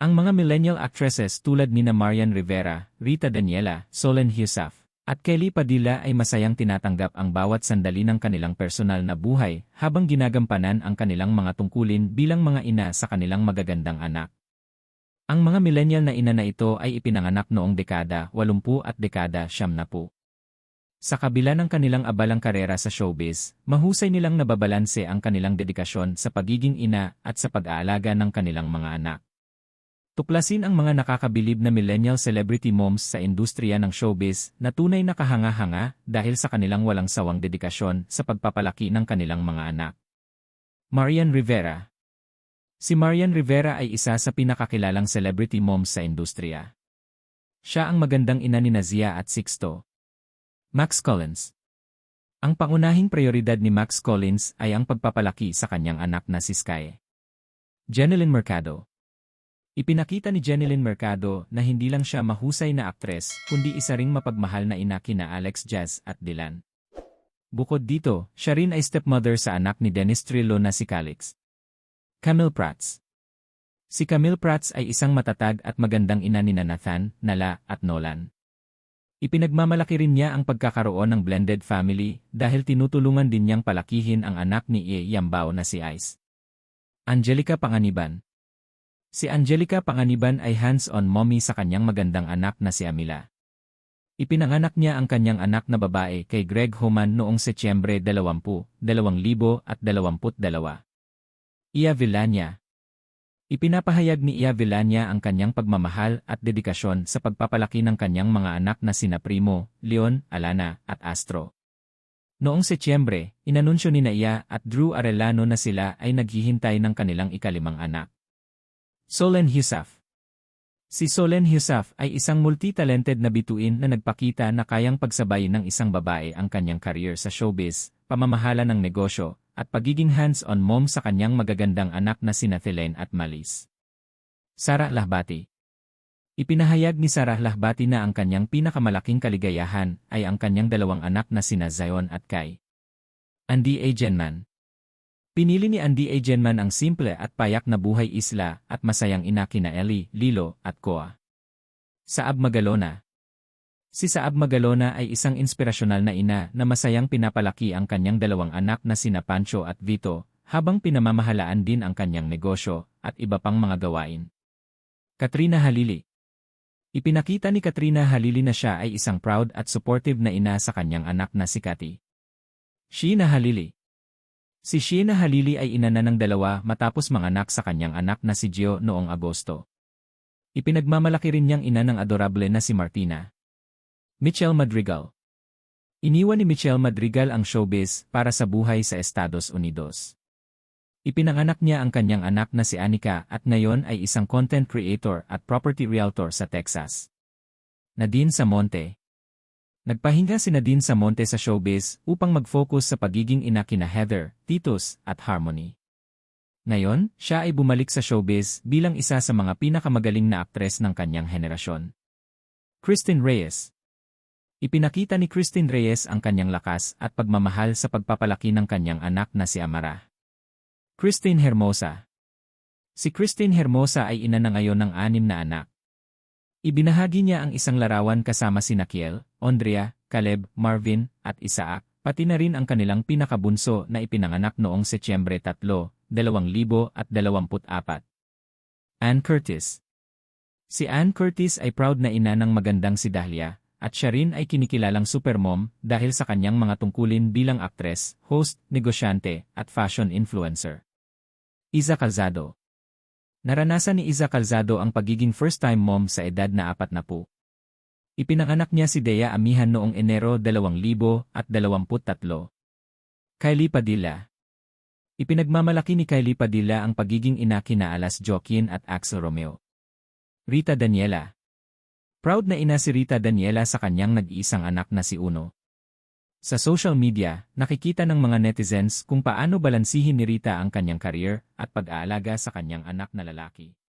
Ang mga millennial actresses tulad nina Marian Rivera, Rita Daniela, Solen Husaf, at Kelly Padilla ay masayang tinatanggap ang bawat sandali ng kanilang personal na buhay habang ginagampanan ang kanilang mga tungkulin bilang mga ina sa kanilang magagandang anak. Ang mga millennial na ina na ito ay ipinanganak noong dekada 80 at dekada 70. Sa kabila ng kanilang abalang karera sa showbiz, mahusay nilang nababalanse ang kanilang dedikasyon sa pagiging ina at sa pag-aalaga ng kanilang mga anak. Tuklasin ang mga nakakabilib na millennial celebrity moms sa industriya ng showbiz na tunay na kahanga-hanga dahil sa kanilang walang sawang dedikasyon sa pagpapalaki ng kanilang mga anak. Marian Rivera Si Marian Rivera ay isa sa pinakakilalang celebrity moms sa industriya. Siya ang magandang ina ni Nazia at Sixto. Max Collins Ang pangunahing prioridad ni Max Collins ay ang pagpapalaki sa kanyang anak na si Sky. Jeneline Mercado Ipinakita ni Jeneline Mercado na hindi lang siya mahusay na aktres, kundi isa ring mapagmahal na ina kina Alex Jazz at Dylan. Bukod dito, siya rin ay stepmother sa anak ni Dennis Trillo na si Calix. Camille Prats Si Camille Prats ay isang matatag at magandang ina ni Nathan, Nala at Nolan. Ipinagmamalaki rin niya ang pagkakaroon ng blended family dahil tinutulungan din niyang palakihin ang anak ni Ie Yambao na si Ice. Angelica Panganiban Si Angelica Panganiban ay hands-on mommy sa kanyang magandang anak na si Amila. Ipinanganak niya ang kanyang anak na babae kay Greg Homan noong Setyembre 20, 2022. Ia Villania Ipinapahayag ni Ia Villania ang kanyang pagmamahal at dedikasyon sa pagpapalaki ng kanyang mga anak na sina Primo, Leon, Alana, at Astro. Noong Setyembre, inanunsyo ni Naya at Drew Arellano na sila ay naghihintay ng kanilang ikalimang anak. Solen Husaf Si Solen Husaf ay isang multi-talented na bituin na nagpakita na kayang pagsabay ng isang babae ang kanyang career sa showbiz, pamamahala ng negosyo, at pagiging hands-on mom sa kanyang magagandang anak na sina Thelen at Malis. Sarah Lahbati Ipinahayag ni Sarah Lahbati na ang kanyang pinakamalaking kaligayahan ay ang kanyang dalawang anak na sina Zion at Kai. Andy A. Pinili ni Andy Agenman ang simple at payak na buhay isla at masayang ina kina Ellie, Lilo, at Koa. Saab Magalona Si Saab Magalona ay isang inspirasyonal na ina na masayang pinapalaki ang kanyang dalawang anak na sina Pancho at Vito, habang pinamamahalaan din ang kanyang negosyo at iba pang mga gawain. Katrina Halili Ipinakita ni Katrina Halili na siya ay isang proud at supportive na ina sa kanyang anak na si Kati. Sheena Halili Si Sheena Halili ay ina na ng dalawa matapos manganak sa kanyang anak na si Gio noong Agosto. Ipinagmamalaki rin niyang ina ng adorable na si Martina. Michelle Madrigal Iniwan ni Michelle Madrigal ang showbiz para sa buhay sa Estados Unidos. Ipinanganak niya ang kanyang anak na si Anika at ngayon ay isang content creator at property realtor sa Texas. Nadine Samonte Nagpahinga si Nadine sa Monte sa showbiz upang mag-focus sa pagiging ina kina Heather, Titus, at Harmony. Ngayon, siya ay bumalik sa showbiz bilang isa sa mga pinakamagaling na aktres ng kanyang henerasyon. Christine Reyes Ipinakita ni Christine Reyes ang kanyang lakas at pagmamahal sa pagpapalaki ng kanyang anak na si Amara. Christine Hermosa Si Christine Hermosa ay ina na ngayon ng anim na anak. Ibinahagi niya ang isang larawan kasama si Nakiel, Andrea, Caleb, Marvin, at Isaac, pati na rin ang kanilang pinakabunso na ipinanganak noong Setyembre 3, 2024. Ann Curtis Si Ann Curtis ay proud na ina ng magandang si Dahlia, at siya rin ay kinikilalang supermom dahil sa kanyang mga tungkulin bilang aktres, host, negosyante, at fashion influencer. Iza Calzado Naranasan ni Iza Calzado ang pagiging first-time mom sa edad na apat na po. Ipinanganak niya si Dea Amihan noong Enero 2023. Kylie Padilla Ipinagmamalaki ni Kylie Padilla ang pagiging ina kina Alas Joaquin at Axel Romeo. Rita Daniela Proud na ina si Rita Daniela sa kanyang nag-iisang anak na si Uno. Sa social media, nakikita ng mga netizens kung paano balansihin ni Rita ang kanyang career at pag-aalaga sa kanyang anak na lalaki.